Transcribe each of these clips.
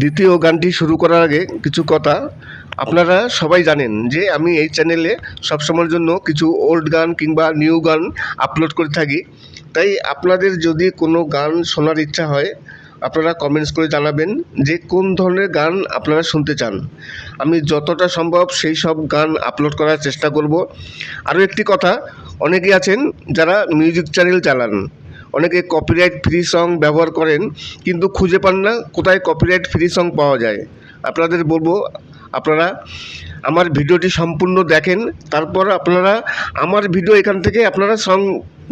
দ্বিতীয় গানটি শুরু করার আগে কিছু কথা। আপনারা সবাই জানেন যে আমি এই চ্যানেলে সবসময়ের জন্য কিছু ওল্ড গান কিংবা নিউ গান আপলোড করে থাকি। তাই আপনাদের যদি কোনো গান শোনার ইচ্ছা হয়, আপনারা কমেন্টস করে জানাবেন যে কোন ধরনের গান আপনারা শুনতে চান। আমি যতটা সম্ভব সেই সব গান আপলোড করার চেষ্টা করব। আরও একটি কথা, অনেকেই আছেন যারা মিউজিক চ্যানেল চালান। অনেকে কপিরাইট ফ্রি সং ব্যবহার করেন, কিন্তু খুঁজে পান না কোথায় কপিরাইট ফ্রি সং পাওয়া যায়। আপনাদের বলব, আপনারা আমার ভিডিওটি সম্পূর্ণ দেখেন, তারপর আপনারা আমার ভিডিও এখান থেকে আপনারা সং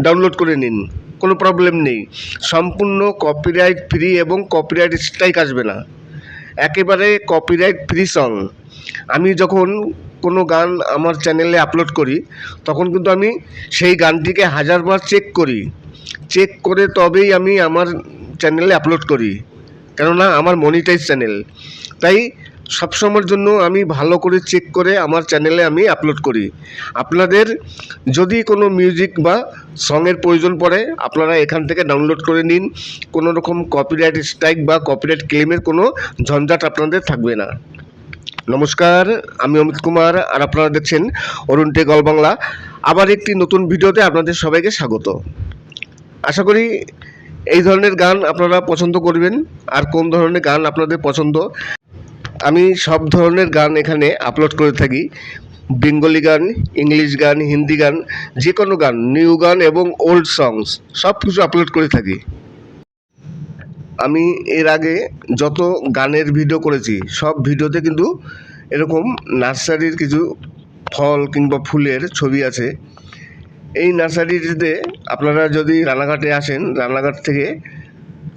ডাউনলোড করে নিন, কোনো প্রবলেম নেই। সম্পূর্ণ কপিরাইট ফ্রি এবং কপিরাইট স্ট্রাইক আসবে না। একেবারে কপিরাইট ফ্রি সং আমি যখন কোনো গান আমার চ্যানেলে আপলোড করি, তখন কিন্তু আমি সেই গানটিকে হাজারবার চেক করি। চেক করে তবেই আমি আমার চ্যানেলে আপলোড করি। কেননা আমার মনিটাইজ চ্যানেল তাই সবসময়ের জন্য আমি ভালো করে চেক করে আমার চ্যানেলে আমি আপলোড করি। আপনাদের যদি কোনো মিউজিক বা সঙের প্রয়োজন পড়ে, আপনারা এখান থেকে ডাউনলোড করে নিন। কোনো রকম কপিরাইট স্ট্রাইক বা কপিরাইট ক্লেমের কোনো ঝঞ্ঝাট আপনাদের থাকবে না। নমস্কার, আমি অমিত কুমার, আর আপনারা দেখছেন অরুণ টেক বাংলা। আবার একটি নতুন ভিডিওতে আপনাদের সবাইকে স্বাগত। আশা করি এই ধরনের গান আপনারা পছন্দ করবেন আর কোন ধরনের গান আপনাদের পছন্দ, আমি সব ধরনের গান এখানে আপলোড করে থাকি। বেঙ্গলি গান, ইংলিশ গান, হিন্দি গান যে কোনো গান নিউ গান এবং ওল্ড সংস সব কিছু আপলোড করে থাকি। আমি এর আগে যত গানের ভিডিও করেছি, সব ভিডিওতে কিন্তু এরকম নার্সারির কিছু ফল কিংবা ফুলের ছবি আছে। এই নার্সারিটিতে আপনারা যদি রানাঘাটে আসেন রানাঘাট থেকে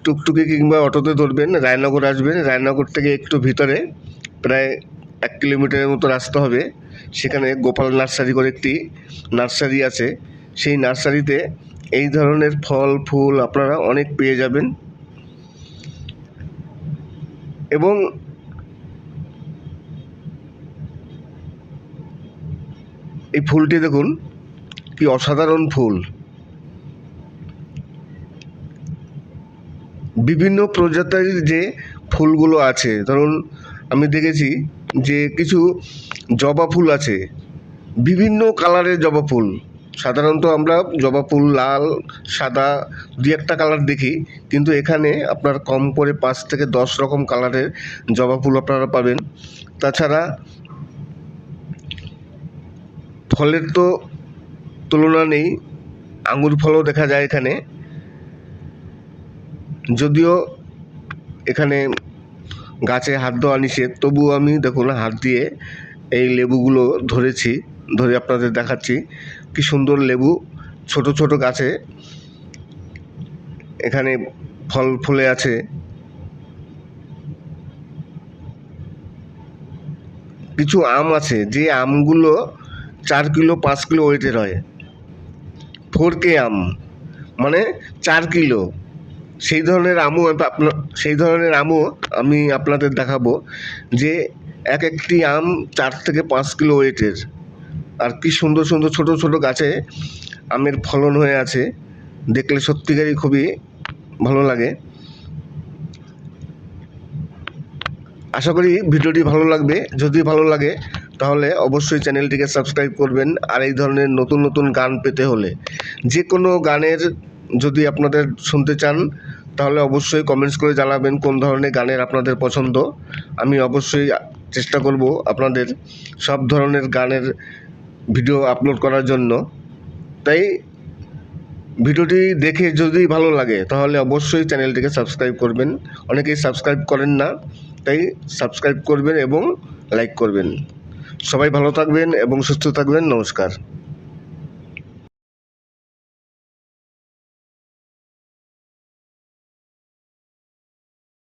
টুকটুকি কিংবা অটোতে ধরবেন, রায়নগর আসবেন, রায়নগর থেকে একটু ভিতরে, প্রায় এক কিলোমিটারের মতো রাস্তা হবে। সেখানে গোপাল নার্সারি করে একটি নার্সারি আছে। সেই নার্সারিতে এই ধরনের ফল, ফুল আপনারা অনেক পেয়ে যাবেন। এবং এই ফুলটি দেখুন কি অসাধারণ ফুল। বিভিন্ন প্রজাতির যে ফুলগুলো আছে, ধরুন আমি দেখেছি যে কিছু জবা ফুল আছে, বিভিন্ন কালারের জবা ফুল। সাধারণত আমরা জবা ফুল লাল, সাদা, দুই একটা কালার দেখি, কিন্তু এখানে আপনার কম করে পাঁচ থেকে দশ রকম কালারের জবা ফুল আপনারা পাবেন। তাছাড়া ফলের তো তুলনা নেই, আঙুর ফলও দেখা যায় এখানে। যদিও এখানে গাছে হাত দেওয়া নিষেধ, তবুও আমি দেখুন হাত দিয়ে এই লেবুগুলো ধরেছি, ধরে আপনাদের দেখাচ্ছি। কি সুন্দর লেবু, ছোট ছোট গাছে এখানে ফল ফুলে আছে। কিছু আম আছে, যে আমগুলো চার কিলো, পাঁচ কিলো ওয়েটের হয়। ফোর কে আম মানে চার কিলো। সেই ধরনের আমও আপনার সেই ধরনের আমও আমি আপনাদের দেখাবো যে এক একটি আম চার থেকে পাঁচ কিলো ওয়েটের আর কি সুন্দর সুন্দর ছোট ছোট গাছে আমের ফলন হয়ে আছে। দেখলে সত্যিকারই খুবই ভালো লাগে। আশা করি ভিডিওটি ভালো লাগবে। যদি ভালো লাগে তাহলে অবশ্যই চ্যানেলটিকে সাবস্ক্রাইব করবেন আর এই ধরনের নতুন নতুন গান পেতে হলে। যে কোনো গানের যদি আপনাদের শুনতে চান, তাহলে অবশ্যই কমেন্টস করে জানাবেন কোন ধরনের গানের আপনাদের পছন্দ। আমি অবশ্যই চেষ্টা করব আপনাদের সব ধরনের গানের ভিডিও আপলোড করার জন্য। তাই ভিডিওটি দেখে যদি ভালো লাগে, তাহলে অবশ্যই চ্যানেলটিকে সাবস্ক্রাইব করবেন। অনেকেই সাবস্ক্রাইব করেন না, তাই সাবস্ক্রাইব করবেন এবং লাইক করবেন। সবাই ভালো থাকবেন এবং সুস্থ থাকবেন। নমস্কার।